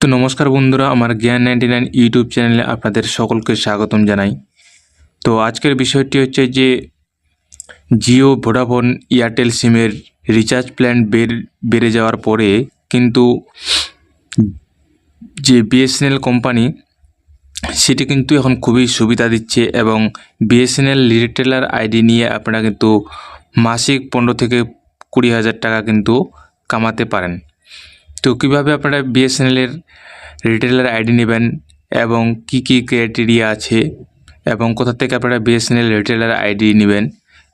তো নমস্কার বন্ধুরা, আমার জ্ঞান নাইনটি নাইন ইউটিউব চ্যানেলে আপনাদের সকলকে স্বাগতম জানাই। তো আজকের বিষয়টি হচ্ছে যে, জিও ভোডাফোন এয়ারটেল সিমের রিচার্জ প্ল্যান বেড়ে যাওয়ার পরে কিন্তু যে বিএসএনএল কোম্পানি, সেটি কিন্তু এখন খুবই সুবিধা দিচ্ছে এবং বিএসএনএল রিটেলার আইডি নিয়ে আপনারা কিন্তু মাসিক পনেরো থেকে কুড়ি হাজার টাকা কিন্তু কামাতে পারেন। তো কীভাবে আপনারা বিএসএনএলের রিটেলার আইডি নেবেন এবং কি কি ক্রাইটেরিয়া আছে এবং কোথা থেকে আপনারা বিএসএনএল রিটেলার আইডি নেবেন?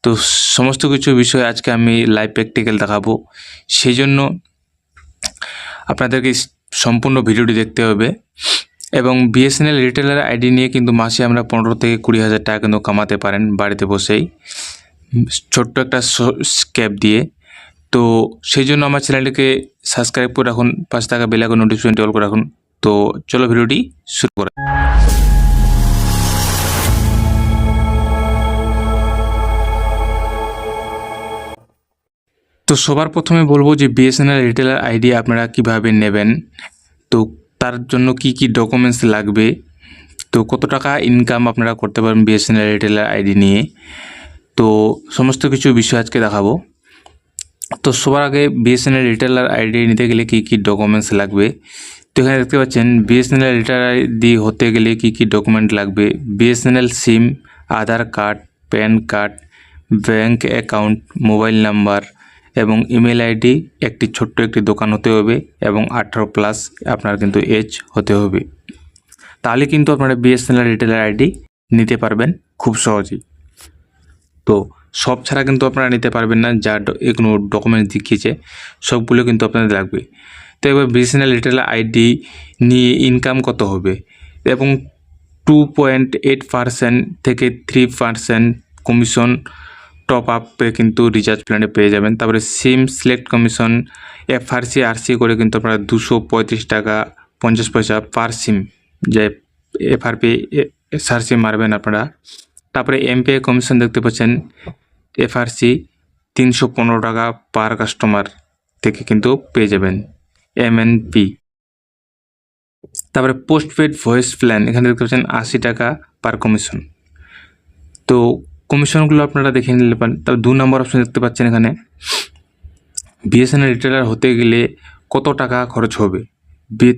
তো সমস্ত কিছু বিষয় আজকে আমি লাইভ প্র্যাকটিক্যাল দেখাবো। সেই জন্য আপনাদেরকে সম্পূর্ণ ভিডিওটি দেখতে হবে এবং বিএসএনএল রিটেলার আইডি নিয়ে কিন্তু মাসে আমরা পনেরো থেকে কুড়ি হাজার টাকা কিন্তু কামাতে পারেন বাড়িতে বসেই। ছোট্ট একটা স্ক্যাপ দিয়ে তো সেই জন্য আমার চ্যানেলটিকে সাবস্ক্রাইব করে রাখুন পাঁচ টাকা বেলাকে নোটিফিকেশনটি অল করে রাখুন। তো চলো ভিডিওটি শুরু করা তো সবার প্রথমে বলব যে বিএসএনএল রিটেলার আইডি আপনারা কীভাবে নেবেন, তো তার জন্য কি কি ডকুমেন্টস লাগবে, তো কত টাকা ইনকাম আপনারা করতে পারবেন বিএসএনএল রিটেলার আইডি নিয়ে। তো সমস্ত কিছু বিষয় আজকে দেখাবো। তো সবার আগে বিএসএনএল রিটেলার আইডি নিতে গেলে কী কী ডকুমেন্টস লাগবে? তো এখানে দেখতে পাচ্ছেন বিএসএনএল রিটেলার আইডি হতে গেলে কী কী ডকুমেন্ট লাগবে? BSNL SIM Aadhaar card PAN card bank account mobile number এবং ইমেল আইডি একটি ছোট্ট একটি দোকান হতে হবে এবং আঠারো প্লাস আপনার কিন্তু এজ হতে হবে। তাহলে কিন্তু আপনারা বিএসএনএল রিটেলার আইডি নিতে পারবেন খুব সহজেই। তো সব ছাড়া কিন্তু আপনারা নিতে পারবেন না, যা এগুলো ডকুমেন্টস দেখিয়েছে, সবগুলো কিন্তু আপনাদের লাগবে। তো এবার বিএসএনএল রিটেল আইডি নিয়ে ইনকাম কত হবে? এবং টু পয়েন্ট এইট পার্সেন্ট থেকে থ্রি পার্সেন্ট কমিশন টপ আপে কিন্তু রিচার্জ প্ল্যানে পেয়ে যাবেন। তারপরে SIM select commission FRC RC করে কিন্তু আপনারা দুশো পঁয়ত্রিশ টাকা পঞ্চাশ পয়সা পার সিম যে এফআরপি এসআরসি মারবেন আপনারা। তারপরে এমপিআই কমিশন দেখতে পাচ্ছেন এফআরসি তিনশো পনেরো টাকা পার কাস্টমার থেকে কিন্তু পেয়ে যাবেন এমএনপি। তারপরে পোস্টপেড ভয়েস প্ল্যান, এখানে দেখতে পাচ্ছেন আশি টাকা পার কমিশন। তো কমিশনগুলো আপনারা দেখে নিতে পারেন তারপর দু নম্বর অপশন দেখতে পাচ্ছেন এখানে, বিএসএনএল রিটেলার হতে গেলে কত টাকা খরচ হবে?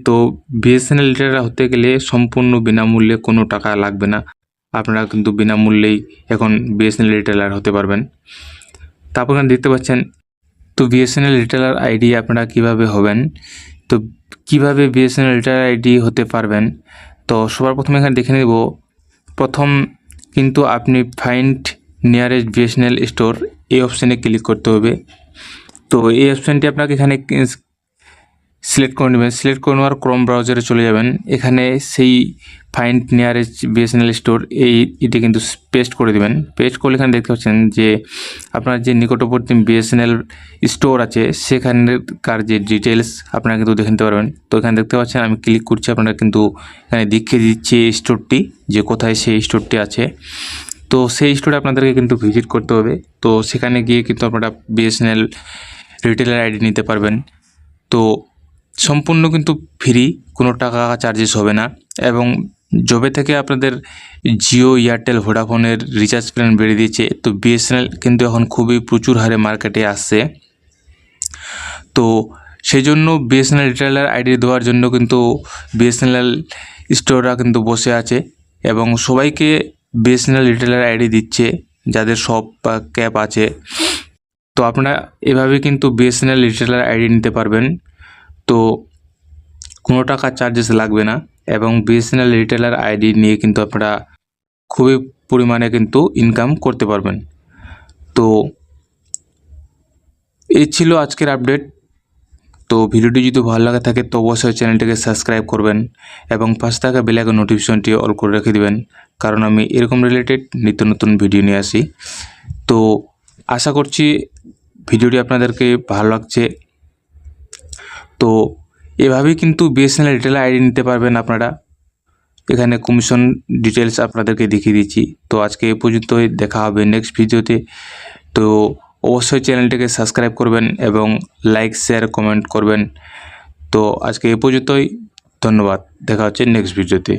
তো বিএসএনএল রিটেলার হতে গেলে সম্পূর্ণ বিনামূল্যে কোনো টাকা লাগবে না। আপনারা কিন্তু বিনামূল্যেই এখন বিএসএনএল রিটেলার হতে পারবেন। তারপর এখানে দেখতে পাচ্ছেন, তো বিএসএনএল রিটেলার আইডি আপনারা কীভাবে হবেন, তো কীভাবে বিএসএনএল রিটেলার আইডি হতে পারবেন, তো সবার প্রথমে এখানে দেখে নেব। প্রথম কিন্তু আপনি ফাইন্ড নিয়ারেস্ট বিএসএনএল স্টোর এই অপশানে ক্লিক করতে হবে। তো এই অপশানটি আপনাকে এখানে সিলেক্ট করে নেবেন। সিলেক্ট করে নেওয়ার ক্রোম ব্রাউজারে চলে যাবেন। এখানে সেই ফাইন্ড নিয়ারেস্ট বিএসএনএল স্টোর এই এটি কিন্তু পেস্ট করে দেবেন। পেস্ট করলে এখানে দেখতে পাচ্ছেন যে আপনার যে নিকটবর্তী বিএসএনএল স্টোর আছে, সেখানকার যে ডিটেলস আপনারা কিন্তু দেখে নিতে পারবেন। তো এখানে দেখতে পাচ্ছেন আমি ক্লিক করছি, আপনারা কিন্তু এখানে দেখিয়ে দিচ্ছি এই স্টোরটি যে কোথায় সেই স্টোরটি আছে। তো সেই স্টোরে আপনাদেরকে কিন্তু ভিজিট করতে হবে। তো সেখানে গিয়ে কিন্তু আপনারা বিএসএনএল রিটেলার আইডি নিতে পারবেন। তো সম্পূর্ণ কিন্তু ফ্রি, কোনো টাকা চার্জেস হবে না। এবং জবে থেকে আপনাদের জিও এয়ারটেল ভোডাফোনের রিচার্জ প্ল্যান বেড়ে দিয়েছে। তো বিএসএনএল কিন্তু এখন খুবই প্রচুর হারে মার্কেটে আসছে। তো সেই জন্য বিএসএনএল রিটেলার আইডি দেওয়ার জন্য কিন্তু বিএসএনএল স্টোররা কিন্তু বসে আছে। এবং সবাইকে বিএসএনএল রিটেলার আইডি দিচ্ছে, যাদের শপ বা ক্যাব আছে। তো আপনারা এভাবে কিন্তু বিএসএনএল রিটেলার আইডি নিতে পারবেন। তো কোনো টাকা চার্জেস লাগবে না এবং বিএসএনএল রিটেলার আইডি নিয়ে কিন্তু আপনারা খুবই পরিমাণে কিন্তু ইনকাম করতে পারবেন। তো এই ছিল আজকের আপডেট তো ভিডিওটি যদি ভালো লাগে থাকে তো অবশ্যই চ্যানেলটিকে সাবস্ক্রাইব করবেন এবং পাঁচ টাকা বেলাকে নোটিফিকেশনটি অল করে রেখে দেবেন, কারণ আমি এরকম রিলেটেড নিত্য নতুন ভিডিও নিয়ে আসি। তো আশা করছি ভিডিওটি আপনাদেরকে ভালো লাগছে। তো এভাবেই কিন্তু বিএসএনএল রিটেল আইডি নিতে পারবেন আপনারা। এখানে কমিশন ডিটেলস আপনাদেরকে দেখিয়ে দিচ্ছি। তো আজকে এ পর্যন্তই, দেখা হবে নেক্সট ভিডিওতে তো। অবশ্যই চ্যানেলটিকে সাবস্ক্রাইব করবেন এবং লাইক শেয়ার কমেন্ট করবেন। তো আজকে এ পর্যন্তই, ধন্যবাদ। দেখা হচ্ছে নেক্সট ভিডিওতে